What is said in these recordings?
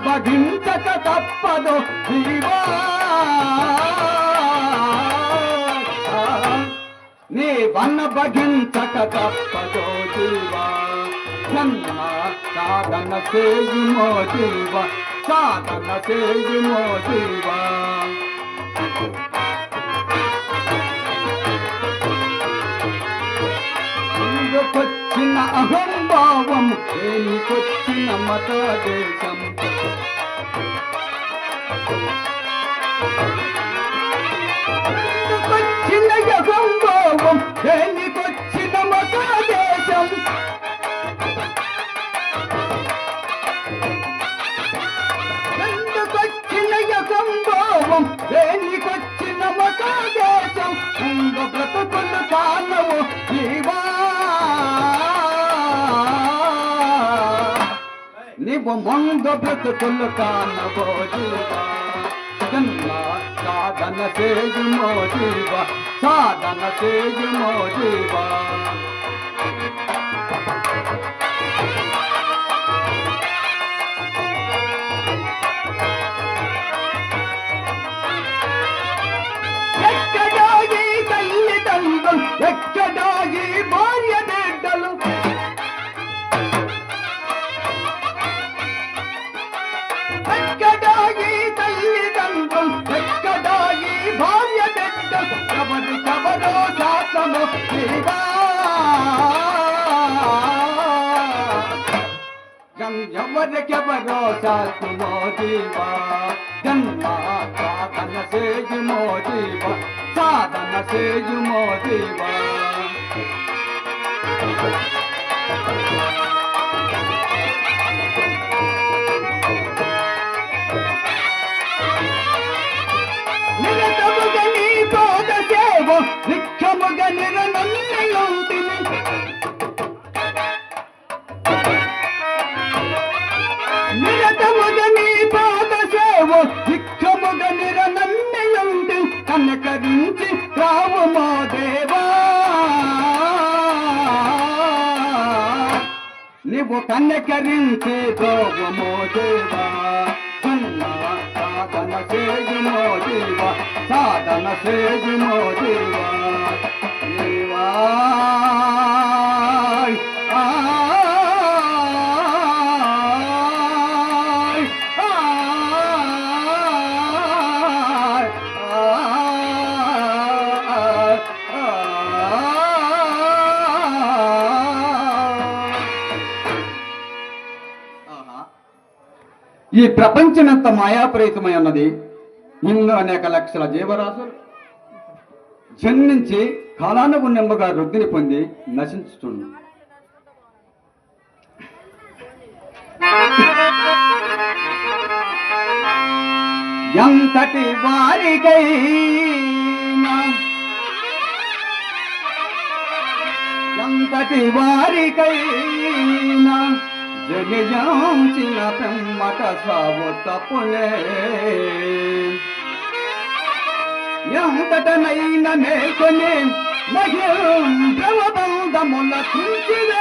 అన్న భగించక తప్పదు నీ వన్న భగించక తప్పదో జీవా. జన్మ సాధన చేయుమో జీవ. సాధన చేయుమో జీవా. నీకొచ్చిన అహంభావం? దేనికొచ్చిన మత దేశం? వచ్చిన అహంభావం దేనికొచ్చిన మత దేశం ఎందుకొచ్చిన యకంభావం దేనికొచ్చిన మతాదేశం ఉంగ బ్రతుకులు కానవు జీవా నీవు ముందు బ్రతుకులు కానవో జీవా సాధన చేయుమో జీవ సాధన చేయుమో జీవా ఎక్కడాయి శాసము జీవా ఎవరికెవరో శాసమో జీవా సాధన సేజు జీవ సాధన సేజు జీవా కనకరించి రావుమో దేవా. నీవు కన్నకరించి ద్రోవమో దేవా. జన్మ సాధన చేయుమో జీవ సాధన చేయుమో దేవా. జీవా ఈ ప్రపంచమెంత మాయాప్రేతమై ఉన్నది ఇన్ను అనేక లక్షల జీవరాశులు. జన్మించి కాలానుగు నెమ్మగా వృద్ధిని పొంది నశించుతుంది. ఎంతటి వారికై ఎంతటి వారికైనా జగజాంచిన పెమ్మట సాగు తప్పులే. ఎంతటనైన మేకొని మహిళ తుంచివేసి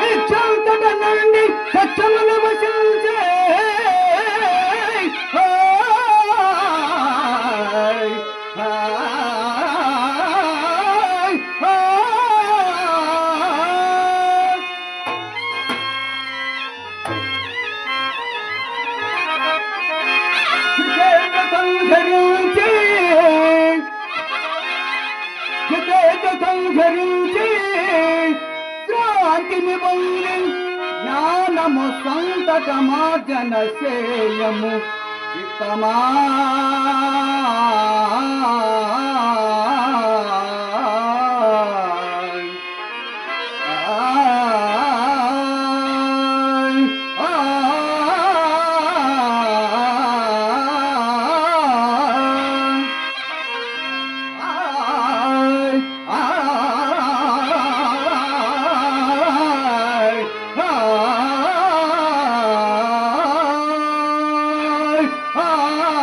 నిత్యంతట నుండి సత్యమును వసించే. స్వీకరించి శాంతిని బయలు జ్ఞానము సంతతమార్జన శేయము చిత్తమా Ah!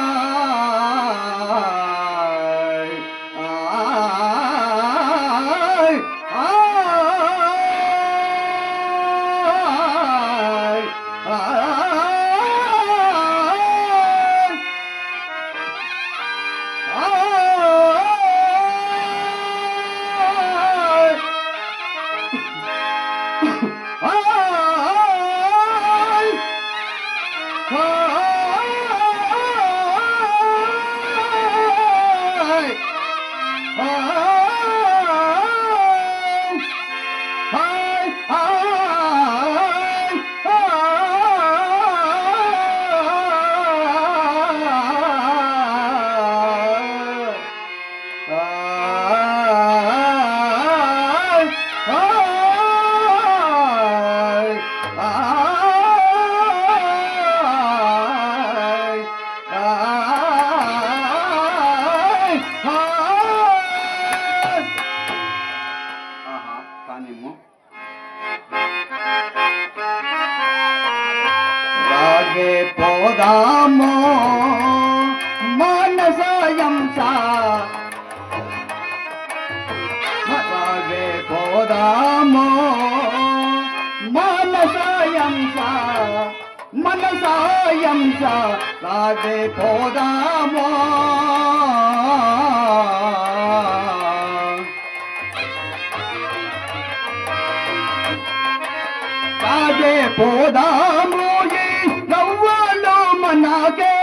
Okay.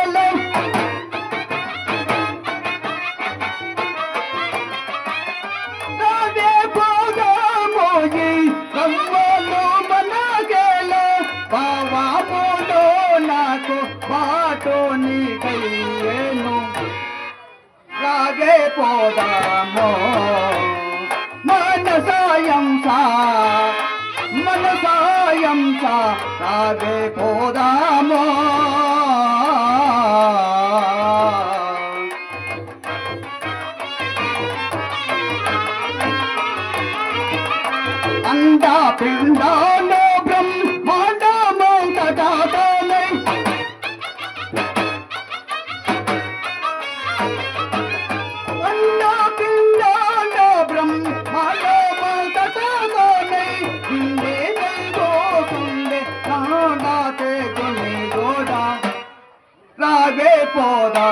போதா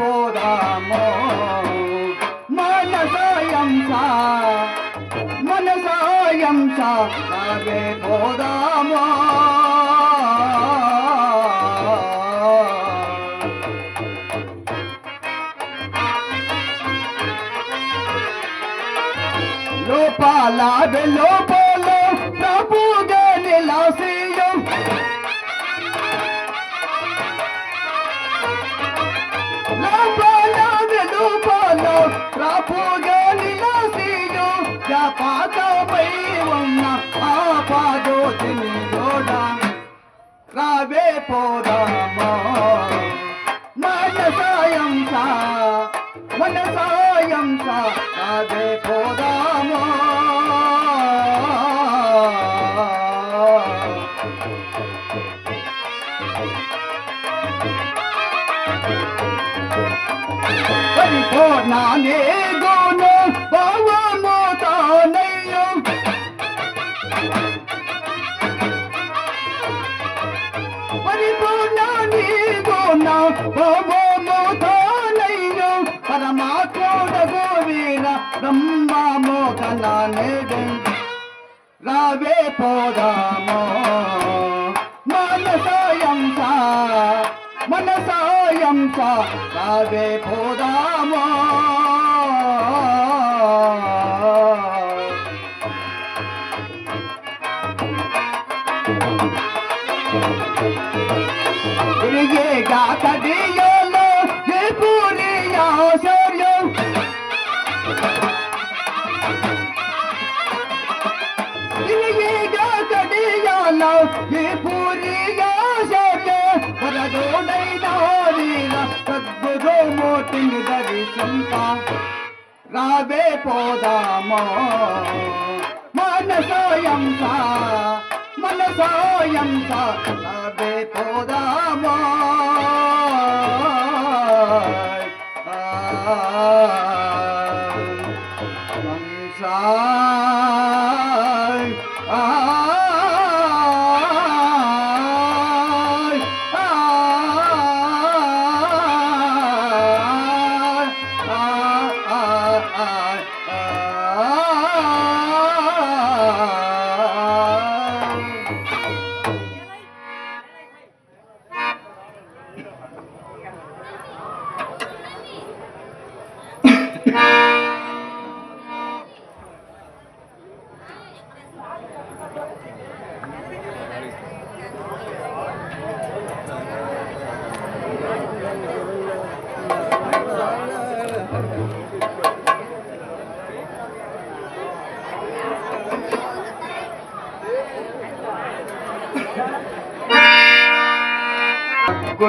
పోదాము. మన సాయం సా మన సాయం సాగే పోదాము. లోపాల లోప పోదామా? మన సాయం సా మన సాయం సా అదే పోదామో మనసాయం సా రావే పోదామో తిరిగేగా కడియోలో మోటిని దర్శంప రావే పోదామో మనసోయం సా మనసోయం సా రావే పోదామో సంసార్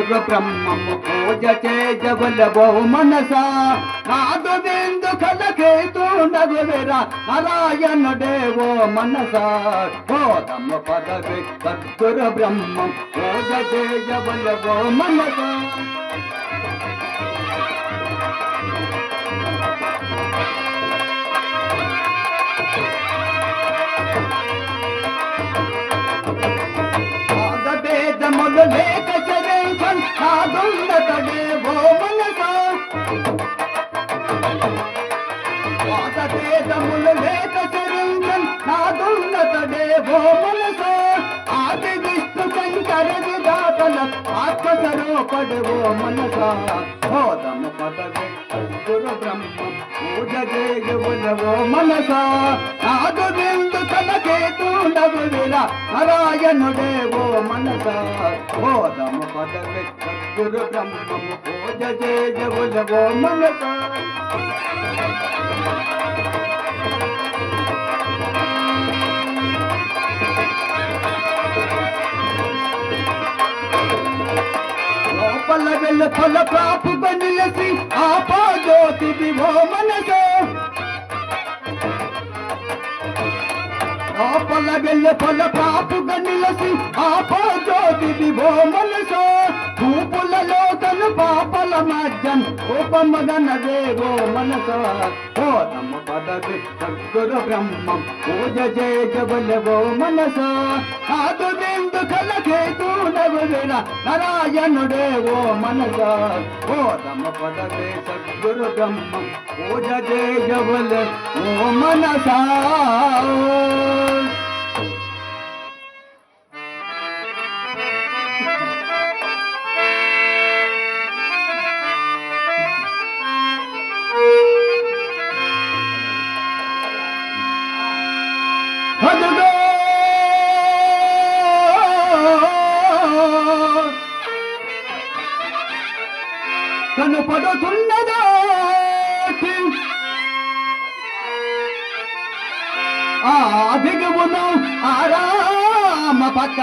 యోగ బ్రహ్మము పూజ చేయబల బహు మనసా నాదు బిందు కలకేతు నగువెరా నారాయణుడే ఓ మనసా బోధమ పదవి సద్గుర బ్రహ్మం. పూజ చేయబల బహు మనసా వేదములు లేక చరించన్ నాదున్నత ఓ మనసా ఆది విష్ణు శంకర విధాతల ఆత్మస్వరూపడు ఓ మనసా బోధమ పదవి గురు బ్రహ్మ పూజ చేయవులవో మనస నాదు బిందు తలకేతు నగువిరా నారాయణుడేవో మనస బోధమ పదవి గురు బ్రహ్మము పూజ చేయవులవో మనస లోపల వెళ్ళ ఫల ప్రాపుగా నిలసి ఆపా జ్యోతి వివో మనసో. లోపల వెళ్ళ ఫల ప్రాపుగా నిలసి ఆపా జ్యోతి వివో మనసో. చూపులలో కను పాపల మధ్యం ఉపమగన దేవో మనసో. ఓ నమ్మ. పదవి సద్గురు బ్రహ్మం. పూజ జయజబలవో మనసో. ఆదు బిందు నారాయణుడే ఓ మనసా. ఓ ఓదమ పదవి సద్గురు బ్రహ్మం. పూజ జయజబల ఓ మనసా.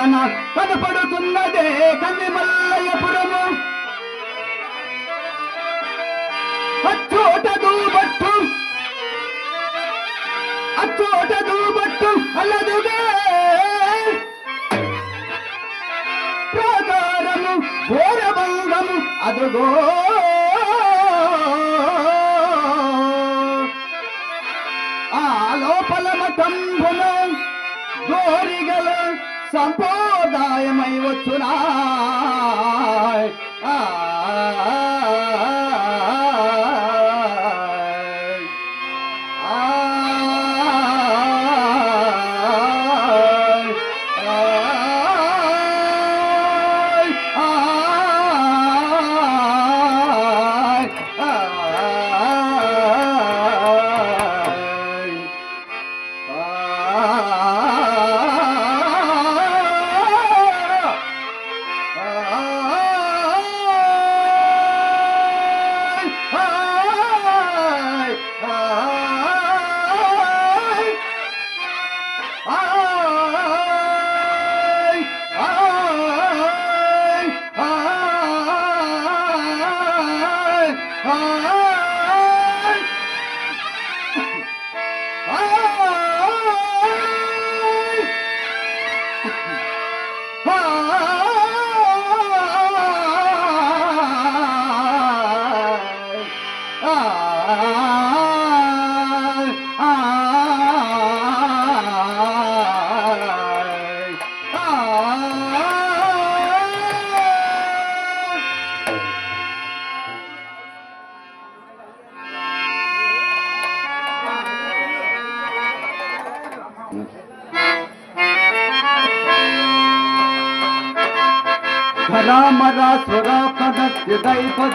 కథన కనపడుతున్నదే కంది మల్లయపురము అచ్చోట దూబట్టు అచ్చోట దూబట్టు అల్లదుగే. ప్రాకారము ఘోరభంగము అదుగో. ఆ లోపల మతంబున గోరిగల సంప్రదాయమై వచ్చునా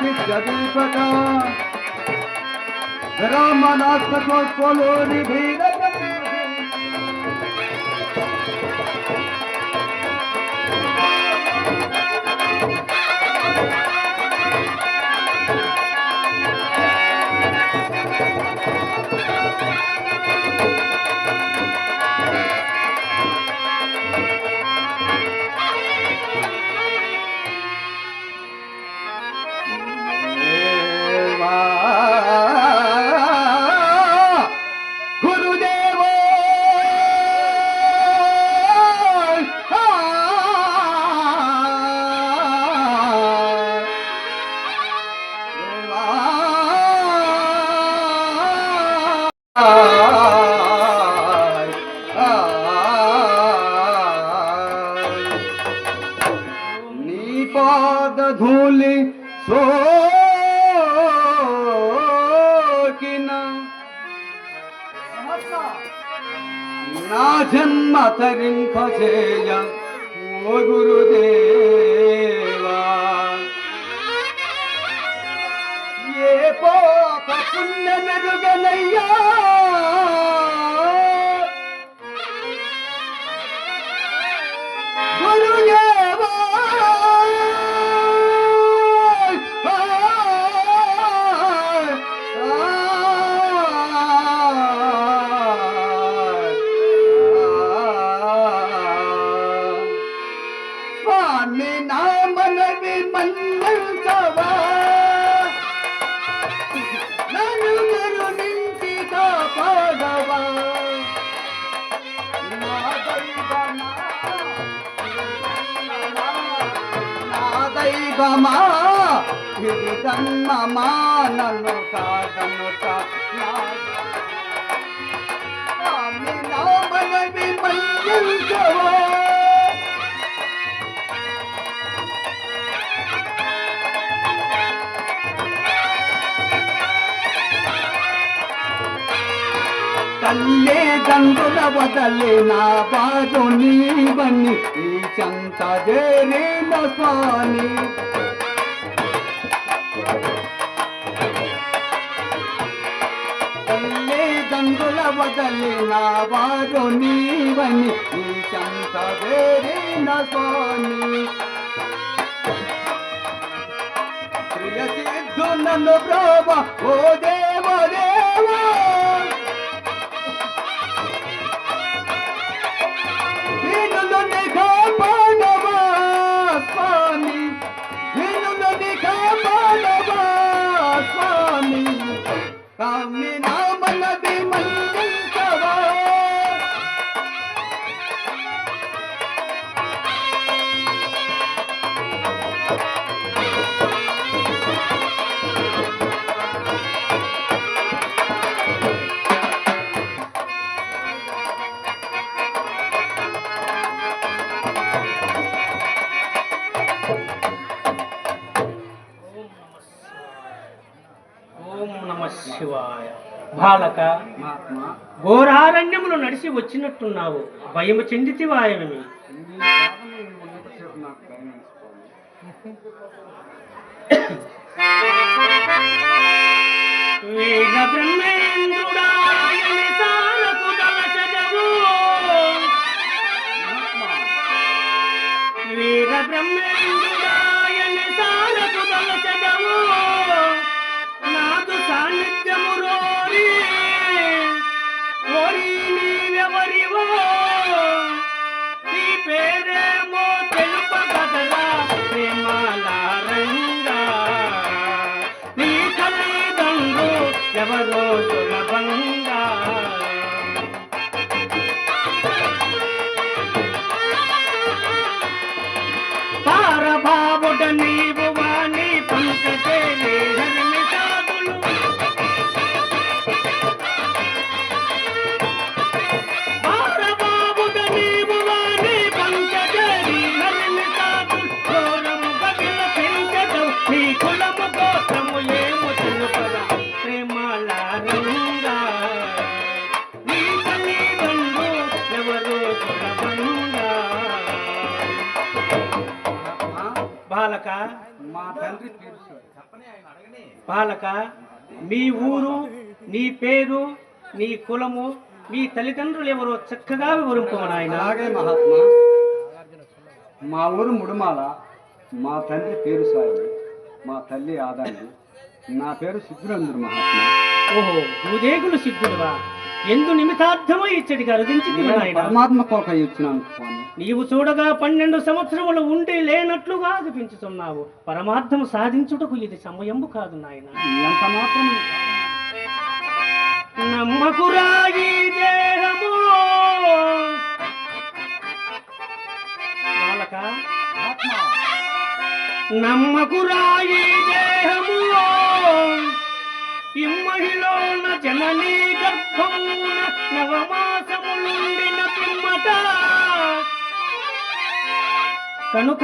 विद्यदीपका रामनाथ को कोलोनि भीर పాద ధూళి సోకిన నా జన్మ తరింపజేయ ఓ గురుదేవా ఏ పాప పుణ్య మెరుగనయ్యా గురుదేవా దైవమా ఇది జన్మమా నన్ను కాదనుట నా స్వామి తల్లే దండుల వదలే నా పాదు నీవని ఈ చంత దేరేన స్వామి. తండ్రుల వదలి నా వారు నీవని నీచంత చంత దేరేన స్వామి. ప్రియ సిద్ధు నన్ను బ్రోవ ఓ దే శివాయ. బాలక ఘోరారణ్యములు నడిచి వచ్చినట్టున్నావు. భయము చెందితివాయమి నీ పాదములు ఉన్నంతసేపు నాకు భయం వేసుకోవాలి. వీర బ్రహ్మేంద్రుడాయని నాకు ఓరి నీవెవరివో నీ పేరేమో తెలుపగదరా ప్రేమాలారంగా నీ ఎవరో సులభంగా బాలక మీ ఊరు నీ పేరు నీ కులము మీ తల్లిదండ్రులు ఎవరో చక్కగా వివరింపు నాయన. అలాగే మహాత్మా మా ఊరు ముడుమాల మా తండ్రి పేరు సాయి మా తల్లి ఆదాయి నా పేరు సిద్ధురంజుడు మహాత్మా. ఓహో భూదేగులు సిద్ధుడువా ఎందు నిమితార్థమో ఇచ్చడిగా రుదించి నేను నాయన. పరమాత్మ కోక ఇచ్చినాను స్వామి. నీవు చూడగా పన్నెండు సంవత్సరములు ఉండి లేనట్లుగా అనిపించుతున్నావు పరమార్థం సాధించుటకు ఇది సమయంబు కాదు నాయన. ఎంత మాత్రం నమ్మకురాయి దేహము. బాలక నమ్మకురాయి దేహము. ఇమ్మహిలోన జననీ గర్భమున నవమాసములుండిన పిమ్మట. కనుక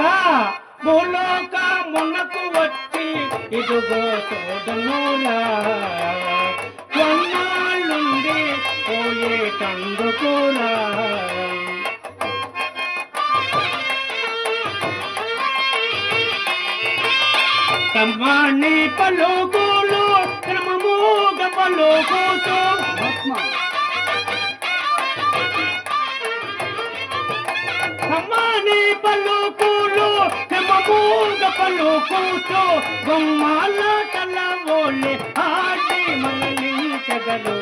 భూలోక మొన్నకు వచ్చి ఇదిగో తోడనురా కొన్నాళ్ళుండి పోయే తమ్మాణి పలుకు పలుకులు బొమ్మల కలవోలే ఆడి మళ్ళించగలు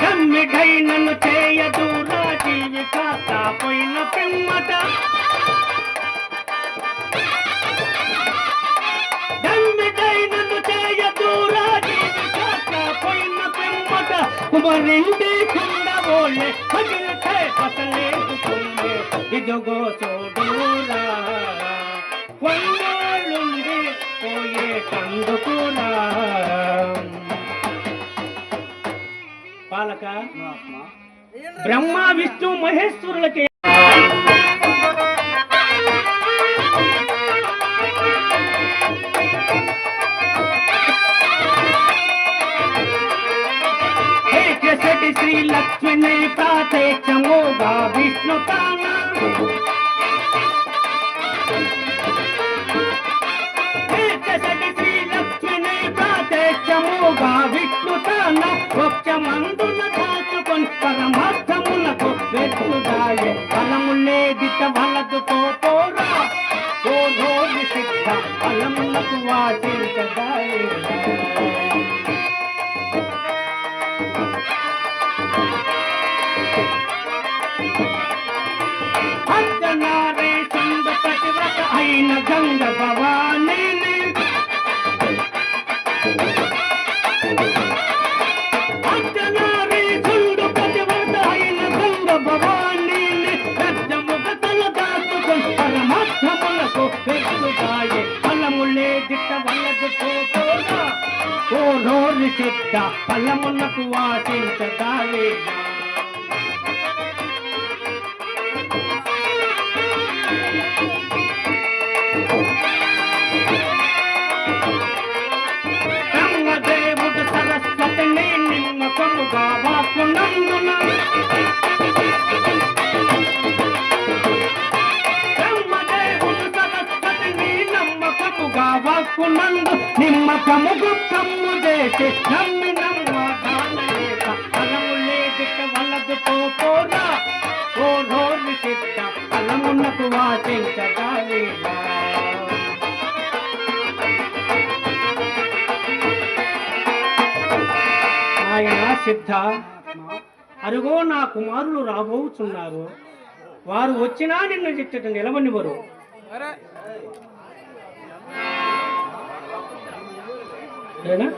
కమ్మిడై నన్ను చేయదూరా పోయిన పిమ్మట. కమ్మిడై నన్ను చేయదూరా పగిలితే పసలేదుకుండే ఇదిగో చూడూరా కొన్నాళ్ళుండి పోయే కందుకురా. బాలక బ్రహ్మ విష్ణు మహేశ్వరులకి వెతుదాయే ఫలములేదిత వలదుతో పోరా ఓధోని సిద్ధ ఫలములకు వాచించదాయే అర్ధనారే చంద పతివ్రత అయిన గంగ పల్లములకు వాటించటావే బ్రహ్మదేవుడు సరస్వతిని నిమ్మ కొమ్ముగా వాక్కునందున వాక్కునందు నిమ్మకము గుత్తమ్ము దేశి నమ్మ ఆయన సిద్ధ అరుగో నా కుమారులు రాబోచున్నారు. వారు వచ్చినా నిన్ను చిట్టట నిలవనివ్వరు. ఏనా?